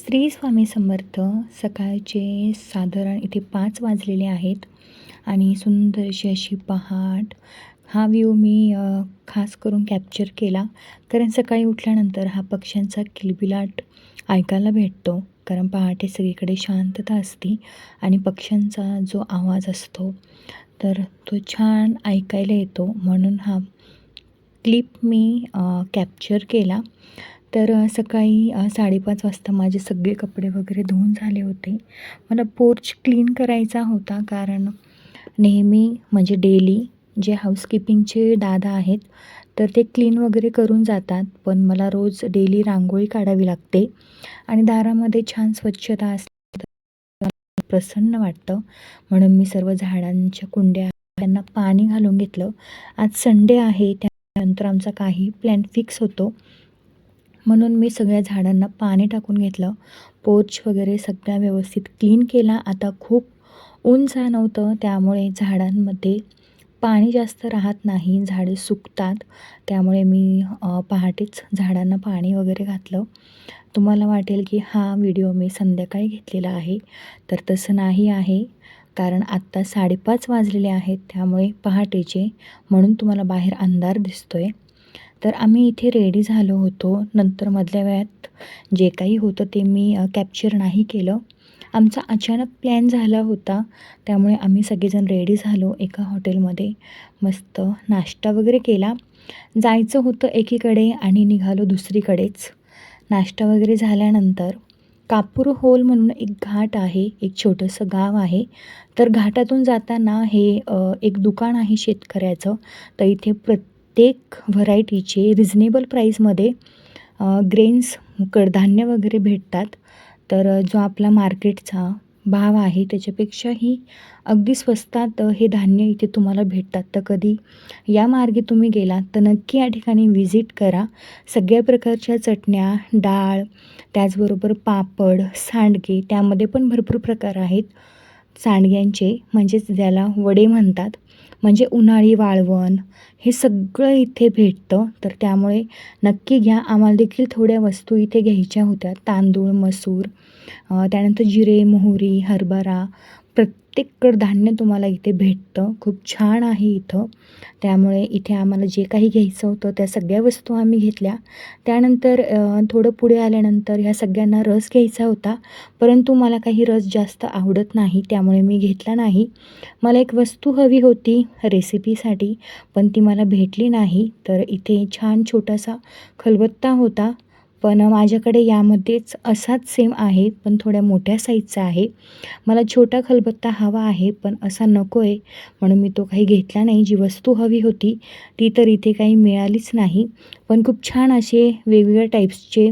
श्री स्वामी समर्थ सकाळचे साधारण इथे पाच वाजलेले आहेत. आणि सुंदरशी अशी पहाट हा व्ह्यू मी खास करून कॅप्चर केला. कारण सकाळी उठल्यानंतर हा पक्ष्यांचा किलबिलाट ऐकायला भेटतो. कारण पहाटे सगळीकडे शांतता असते आणि पक्ष्यांचा जो आवाज असतो तर तो छान ऐकायला येतो. म्हणून हा क्लिप मी कॅप्चर केला. तर सकाळी साडेपाच वाजता माझे सगळे कपडे वगैरे धुवून झाले होते. मला पोर्च क्लीन करायचा होता कारण नेहमी म्हणजे डेली जे हाऊसकीपिंगचे दादा आहेत तर ते क्लीन वगैरे करून जातात. पण मला रोज डेली रांगोळी काढावी लागते. आणि दारामध्ये छान स्वच्छता असते प्रसन्न वाटतं. म्हणून मी सर्व झाडांच्या कुंड्या त्यांना पाणी घालून घेतलं. आज संडे आहे त्यानंतर आमचा काही प्लॅन फिक्स होतो. म्हणून मी सगळ्या झाडांना पाणी टाकून घेतलं. पोर्च वगैरे सगळ्या व्यवस्थित क्लीन केला. आता खूप ऊन जाणवतं त्यामुळे झाडांमध्ये पाणी जास्त राहत नाही. झाडे सुकतात. त्यामुळे मी पहाटेच झाडांना पाणी वगैरे घातलं. तुम्हाला वाटेल की हा व्हिडिओ मी संध्याकाळी घेतलेला आहे. तर तसं नाही आहे. कारण आत्ता साडेपाच वाजलेले आहेत. त्यामुळे पहाटेचे. म्हणून तुम्हाला बाहेर अंधार दिसतो आहे तर आम्ही इथे रेडी झालो होतो. नंतर मधल्या वेळात जे काही होतं ते मी कॅप्चर नाही केलं. आमचा अचानक प्लॅन झाला होता. त्यामुळे आम्ही सगळेजण रेडी झालो एका हॉटेलमध्ये मस्त नाश्ता वगैरे केला. जायचं होतं एकीकडे आणि निघालो दुसरीकडेच. नाश्ता वगैरे झाल्यानंतर कापूर होल म्हणून एक घाट आहे. एक छोटंसं गाव आहे. तर घाटातून जाताना हे एक दुकान आहे शेतकऱ्याचं. तर इथे प्रत्येक व्हरायटीचे रिझनेबल प्राईसमध्ये ग्रेन्स कडधान्य वगैरे भेटतात. तर जो आपला मार्केटचा भाव आहे त्याच्यापेक्षाही अगदी स्वस्तात हे धान्य इथे तुम्हाला भेटतात. तर कधी या मार्गे तुम्ही गेलात तर नक्की या ठिकाणी व्हिजिट करा. सगळ्या प्रकारच्या चटण्या डाळ त्याचबरोबर पापड सांडगे त्यामध्ये पण भरपूर प्रकार आहेत. सांडग्यांचे म्हणजेच ज्याला वडे म्हणतात. म्हणजे उन्हाळी वाळवण हे सगळं इथे भेटतं. तर त्यामुळे नक्की घ्या. आम्हाला देखील थोड्या वस्तू इथे घ्यायच्या होत्या. तांदूळ मसूर त्यानंतर जिरे मोहरी हरभरा प्रत्येक कडधान्य तुम्हाला इथे भेटतं. खूप छान आहे इथं. त्यामुळे इथे आम्हाला जे काही घ्यायचं होतं त्या सगळ्या वस्तू आम्ही घेतल्या. त्यानंतर थोडं पुढे आल्यानंतर ह्या सगळ्यांना रस घ्यायचा होता. परंतु मला काही रस जास्त आवडत नाही त्यामुळे मी घेतला नाही. मला एक वस्तू हवी होती रेसिपीसाठी पण ती मला भेटली नाही. तर इथे छान छोटासा खलबत्ता होता. पण माझ्याकडे यामध्येच असाच सेम आहे पण थोड्या मोठ्या साईजचा आहे. मला छोटा खलबत्ता हवा आहे पण असा नको आहे म्हणून मी तो काही घेतला नाही. जी वस्तू हवी होती ती तर इथे काही मिळालीच नाही. पण खूप छान असे वेगवेगळ्या टाईप्सचे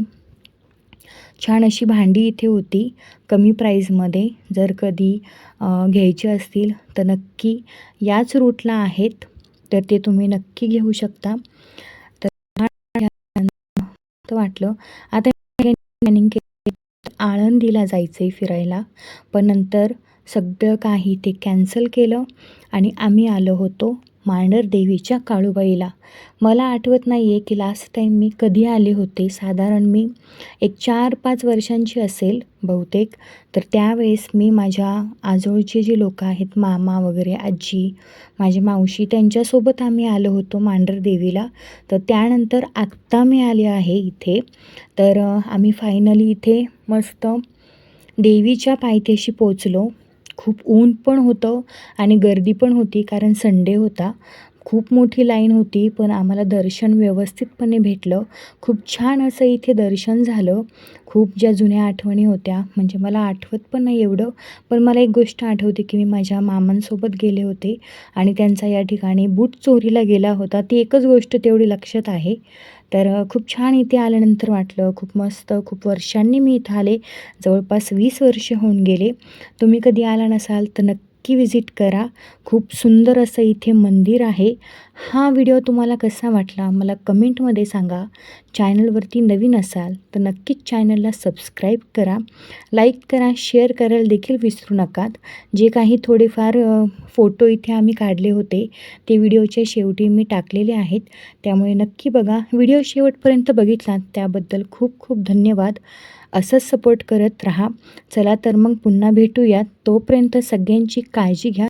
छान अशी भांडी इथे होती कमी प्राईजमध्ये जर कधी घ्यायची असतील तर नक्की याच रूटला आहेत तर ते तुम्ही नक्की घेऊ शकता. वाटलं आता प्लॅनिंग केलं आळंदीला जायचं आहे फिरायला. पण नंतर सगळं काही ते कॅन्सल केलं आणि आम्ही आलो होतो. मांडर देवीच्या काळूबाईला. मला आठवत नाही आहे की लास्ट टाईम मी कधी आले होते. साधारण मी एक चार पाच वर्षांची असेल बहुतेक. तर त्यावेळेस मी माझ्या आजोळचे जे लोक आहेत मामा वगैरे आजी माझी मावशी त्यांच्यासोबत आम्ही आलो होतो मांडर देवीला. तर त्यानंतर आत्ता मी आले आहे इथे. तर आम्ही फायनली इथे मस्त देवीच्या पायथ्याशी पोचलो खूप ऊन पण होतं आणि गर्दी पण होती कारण संडे होता. खूप मोठी लाईन होती पण आम्हाला दर्शन व्यवस्थितपणे भेटलं. खूप छान असं इथे दर्शन झालं. खूप ज्या जुन्या आठवणी होत्या म्हणजे मला आठवत पण नाही एवढं पण मला एक गोष्ट आठवते की मी माझ्या मामांसोबत गेले होते आणि त्यांचा या ठिकाणी बूट चोरीला गेला होता. ती एकच गोष्ट तेवढी लक्षात आहे. तर खूप छान इथे आल्यानंतर वाटलं. खूप मस्त खूप वर्षांनी मी इथं आले. जवळपास वीस वर्ष होऊन गेले. तुम्ही कधी आला नसाल तर नक्की नक्की विजिट करा. खूप सुंदर असं इथे मंदिर आहे. हा व्हिडिओ तुम्हाला कसा वाटला मला कमेंटमध्ये सांगा. चॅनलवरती नवीन असाल तर नक्कीच चॅनलला सबस्क्राईब करा. लाईक करा शेअर करायला देखील विसरू नकात. जे काही थोडेफार फोटो इथे आम्ही काढले होते ते व्हिडिओच्या शेवटी मी टाकलेले आहेत. त्यामुळे नक्की बघा. व्हिडिओ शेवटपर्यंत बघितलात त्याबद्दल खूप खूप धन्यवाद. असंच सपोर्ट करत राहा. चला तर मग पुन्हा भेटूयात. तोपर्यंत सगळ्यांची काळजी घ्या.